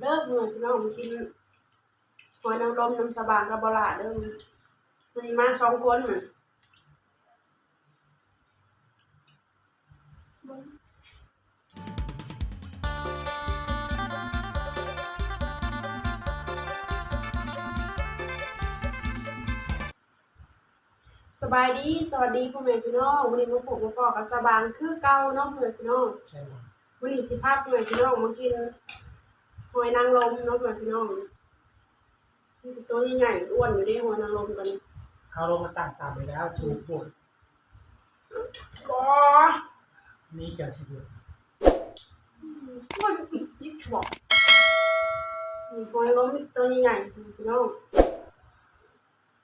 เด้อเพื่อนพี่น้องกินหอยนางรมน้ำสบางกับบลาเด้อมันมาสองคนน่ะสบายดี สวัสดีพ่อแม่พี่น้องวันนี้มาปลูกมาปอกกับสบางคือเก่าเนาะพ่อแม่พี่น้องใช่ไหมวันนี้สิพาพ่อแม่พี่น้องมากิน หอยนางรมเนาะพ่อแม่พี่น้องนี่ตัวใหญ่ๆอ้วนอยู่เด้หอยนางรมกันเอาลงมาตั้งตามไปแล้วถูกปวดก็นี่จะสิบวดอ้วนอีกนิดฉบอกนี่หอยนางรมตัวใหญ่ๆพี่น้อง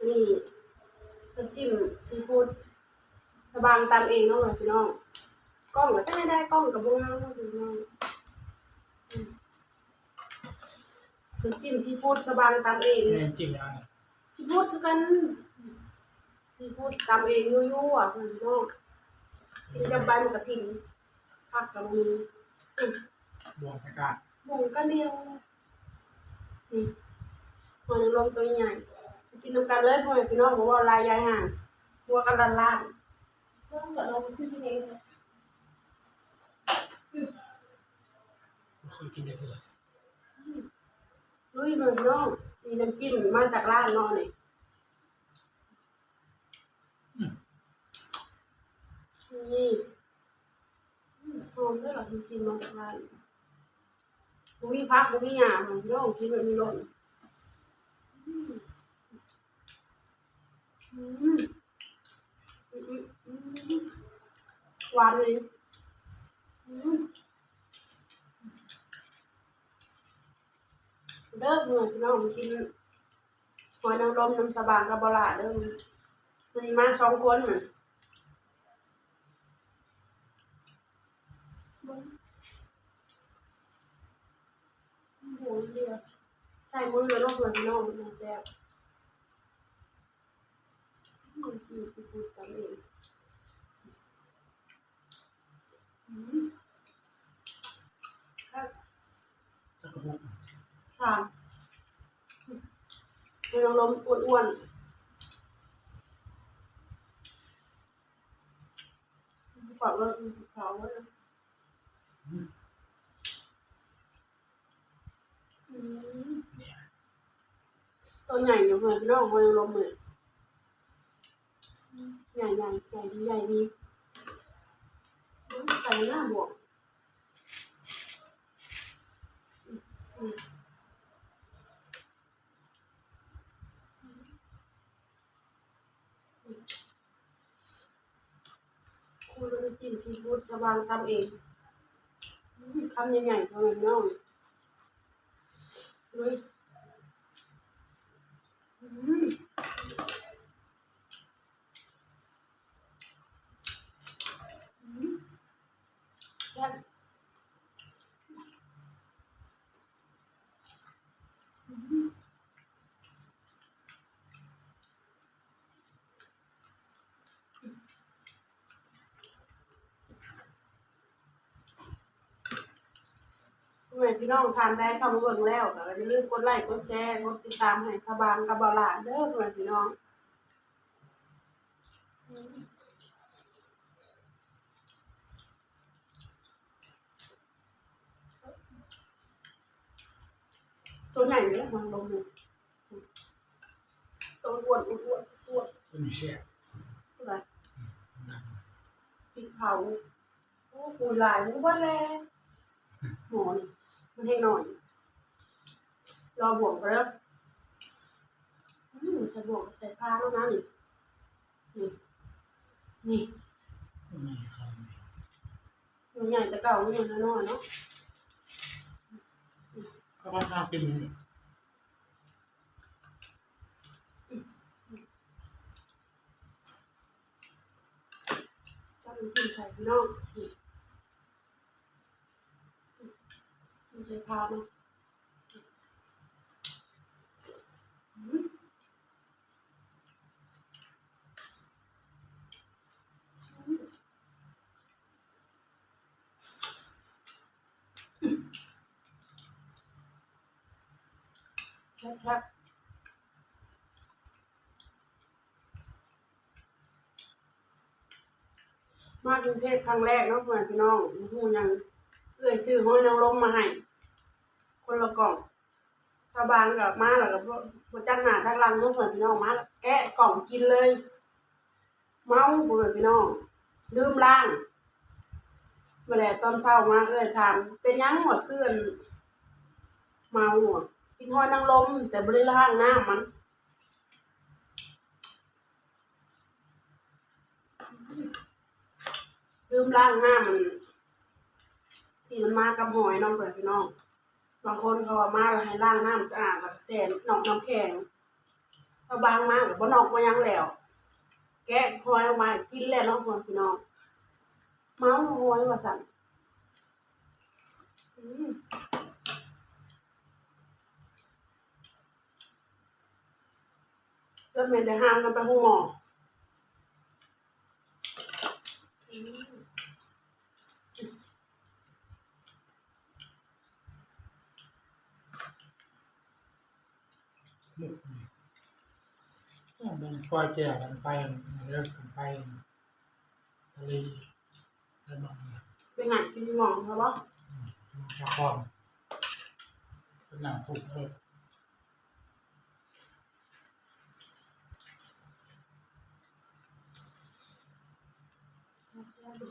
นี่น้ำจิ้มซีฟู้ดสบางตามเองเนาะพ่อแม่พี่น้องกล้องก็ได้ได้กล้องกับพวกเราเนาะพี่น้องอืม น้ำจิ้มซีฟู้ดสบางตามเองเรียนจริงแล้วเนี่ยซีฟู้ดคือกันซีฟู้ดตำเองยู่ๆอะคุณพี่น้องกินกับใบมะกระถิ่นผักกับมีอืมบวงจากการหมูกันเดียวนี่หอยนางรมตัวใหญ่กินน้ำกันเลยพ่อแม่พี่น้องบอกว่าลายยายห่างหัวกันลันลานเรื่องกับเราขึ้นที่เองไม่เคยกินได้เท่าไหร่ ลุยมันน้องมีน้ำจิ้มมาจากร้านเนอกนี่นี่หอมด้วยหรอน้ำจิ้มมาจากร้านบุมีพักบุมีหยาของน้องกินแบบมีรสอืมอืมอืมอืมอืมหวานเลยอืม เด้อเพื่อนพี่น้องกินหอยนางรมน้ำสบางกับบลาเด้อมันมาสองคนน่ะโอ้โหเดียวใส่มือแล้วเนาะเพื่อนพี่น้องมันแซ่บมันกินซีฟู้ดตามเองอืมครับสักกระปุก ค่ะให้เราล้มอ้วนๆฝากไว้ฝากไว้ตัวใหญ่อยู่เหมือนน้องมันลมเลยใหญ่ใหญ่ใหญ่ดีใหญ่ดีใส่หน้าบวกอื มอืมคุณน้ำจิ้มซีฟู้ดสบางทำเองคำใหญ่ๆเท่านั้นน้องลุยอืมอืมแซ่บอืม พ่อแม่พี่น้องทานได้เข้ามาเบิ่งแล้วก็อย่าลืมกดไลค์กดแชร์กดติดตามให้สบางกับบาลานเด้อพ่อแม่พี่น้องตัวใหญ่เลยมันลงเลยตัวอ้วนอ้วนอ้วนอ้วนต้นอยู่แช่เท่าไหร่น้พริกเผาโอ้โหหลายหมูบ้านแลหมอนี่ มันให้หน่อย รอบวกไปแล้วอืมใส่บวกใส่ผ้าแล้วนะนี่ นี่ นี่ำนี่ครับมันใหญ่แต่เก่ามันยังน้อยๆเนาะก็ค่อนข้างเป็นนี่ถ้ามันกินใส่พี่น้องนี่มั ซื้อข้าวนะครับมากรุงเทพครั้งแรกเนาะเพื่อนพี่น้องหูยังเอื้อซื้อห้อยนางลมมาให้ คนละกล่องสบานกับมาแล้วก็บ่บ่จักหน้าทักลังเนาะเพื่อนพี่น้องมาแกะกล่องกินเลย เมาเพื่อนพี่น้องลืมล้างมาแล้วตอนเช้ามาเอื้อยถามเป็นยังหัวเคลื่อนเมาหัวกินห้อยนางรมแต่บ่ได้ล้างหน้ำมันลืมล้างหน้ามันที่มันมากับหอยน้องเพื่อนพี่น้อง บางคนเขาว่ามาแล้วให้ล้างน้ำสะอาดแล้วก็แช่นอกน้ำแข็งสบางมากบ่นอกมายังแล้ว แกะหอยออกมากินแล้วเน้องเพื่อนพี่น้องเมาหอยว่าสั่นอืมเริ่มเมนได้ห้ามกันไปห้องหมออืม มุกนี่ต้องเป็น ก้อยแก่กันไปเลิกกันไปทะเลแล้วมองเนี่ยเป็นไงกินหมองครับวะชาคอมเป็นหนังถูกเลย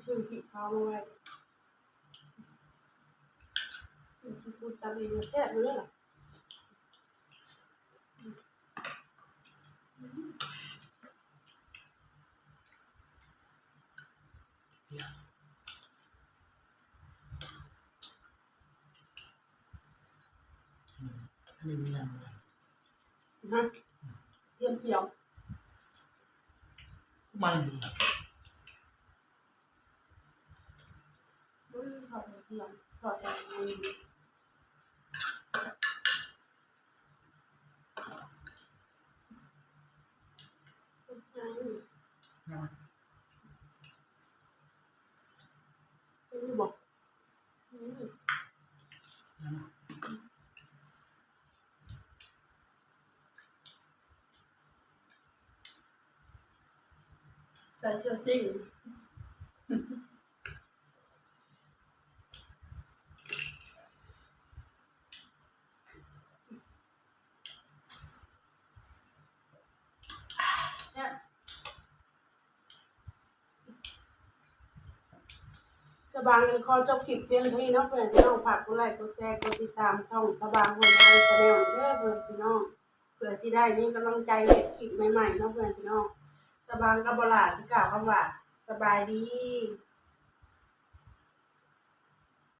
ชื่อผิดเขามาไว้ชื่อพูดตามเองแซ่บเลยล่ะเนี่ย ไม่มีอย่างเลยฮะเทียมเจียวมันดีอืมขอบคุณเทียมขอบคุณอืม นะ เป็นที่บอกอืม นะ ใส่เชือกซิ่งสบางเลยขอจบคลิปเพียงเท่านี้นะเพื่อนพี่น้องฝากกดไลค์กดแชร์กดติดตามช่องสบางหัวใจชาแนลเด้อเพื่อนพี่น้องเผื่อสิได้มีกำลังใจเก็บคลิปใหม่ๆนะเพื่อนพี่น้อง สบางกับบลาที่กล่าวคำว่า สบายดี